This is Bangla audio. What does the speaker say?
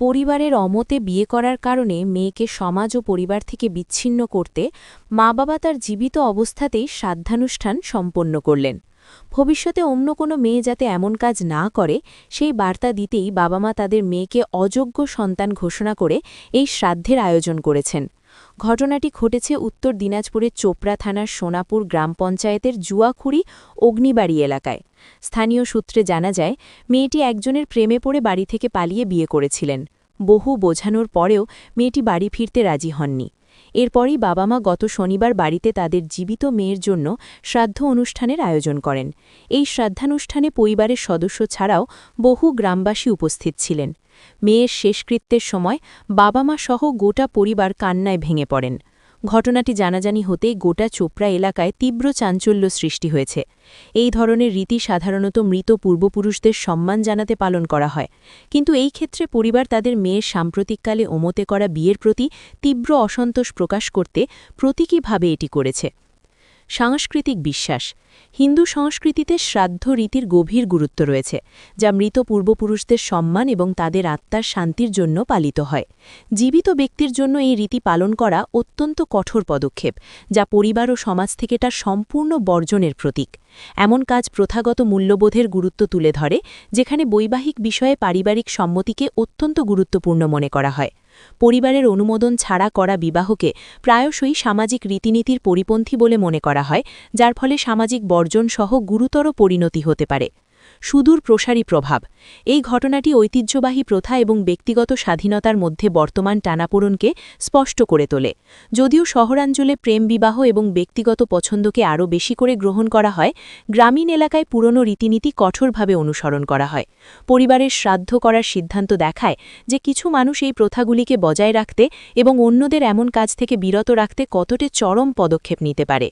পরিবারের অমতে বিয়ে করার কারণে মেয়েকে সমাজ ও পরিবার থেকে বিচ্ছিন্ন করতে মা বাবা তার জীবিত অবস্থাতেই সাধ্যানুষ্ঠান সম্পন্ন করলেন। ভবিষ্যতে অন্য কোনো মেয়ে যাতে এমন কাজ না করে, সেই বার্তা দিতেই বাবা মা তাদের মেয়েকে অযোগ্য সন্তান ঘোষণা করে এই শ্রাদ্ধের আয়োজন করেছেন। ঘটনাটি ঘটেছে উত্তর দিনাজপুরের চোপড়া থানার সোনাপুর গ্রাম পঞ্চায়েতের জুয়াখুড়ি অগ্নিবাড়ি এলাকায়। স্থানীয় সূত্রে জানা যায়, মেয়েটি একজনের প্রেমে পড়ে বাড়ি থেকে পালিয়ে বিয়ে করেছিলেন। বহু বোঝানোর পরেও মেয়েটি বাড়ি ফিরতে রাজি হননি। এরপরই বাবা মা গত শনিবার বাড়িতে তাদের জীবিত মেয়ের জন্য শ্রাদ্ধ অনুষ্ঠানের আয়োজন করেন। এই শ্রাদ্ধানুষ্ঠানে পরিবারের সদস্য ছাড়াও বহু গ্রামবাসী উপস্থিত ছিলেন। মেয়ের শেষকৃত্যের সময় বাবা মা সহ গোটা পরিবার কান্নায় ভেঙে পড়েন। ঘটনাটি জানাজানি হতেই গোটা চোপড়া এলাকায় তীব্র চাঞ্চল্য সৃষ্টি হয়েছে। এই ধরনের রীতি সাধারণত মৃত পূর্বপুরুষদের সম্মান জানাতে পালন করা হয়। কিন্তু এই ক্ষেত্রে পরিবার তাদের মেয়ের সাম্প্রতিককালে ওমতে করা বিয়ের প্রতি তীব্র অসন্তোষ প্রকাশ করতে প্রতীকীভাবে এটি করেছে। সাংস্কৃতিক বিশ্বাস। হিন্দু সংস্কৃতিতে শ্রাদ্ধ রীতির গভীর গুরুত্ব রয়েছে, যা মৃত পূর্বপুরুষদের সম্মান এবং তাদের আত্মার শান্তির জন্য পালিত হয়। জীবিত ব্যক্তির জন্য এই রীতি পালন করা অত্যন্ত কঠোর পদক্ষেপ, যা পরিবার ও সমাজ থেকে তার সম্পূর্ণ বর্জনের প্রতীক। এমন কাজ প্রথাগত মূল্যবোধের গুরুত্ব তুলে ধরে, যেখানে বৈবাহিক বিষয়ে পারিবারিক সম্মতিকে অত্যন্ত গুরুত্বপূর্ণ মনে করা হয়। পরিবারের অনুমোদন ছাড়া করা বিবাহকে প্রায়শই সামাজিক রীতিনীতির পরিপন্থী বলে মনে করা হয়, যার ফলে সামাজিক বর্জন সহ গুরুতর পরিণতি হতে পারে। সুদূর প্রসারী প্রভাব। এই ঘটনাটি ঐতিহ্যবাহী প্রথা এবং ব্যক্তিগত স্বাধীনতার মধ্যে বর্তমান টানাপোড়নকে স্পষ্ট করে তোলে। যদিও শহরাঞ্চলে প্রেম বিবাহ এবং ব্যক্তিগত পছন্দকে আরও বেশি করে গ্রহণ করা হয়, গ্রামীণ এলাকায় পুরনো রীতিনীতি কঠোরভাবে অনুসরণ করা হয়। পরিবারের শ্রাদ্ধ করার সিদ্ধান্ত দেখায় যে কিছু মানুষ এই প্রথাগুলিকে বজায় রাখতে এবং অন্যদের এমন কাজ থেকে বিরত রাখতে কতটা চরম পদক্ষেপ নিতে পারে।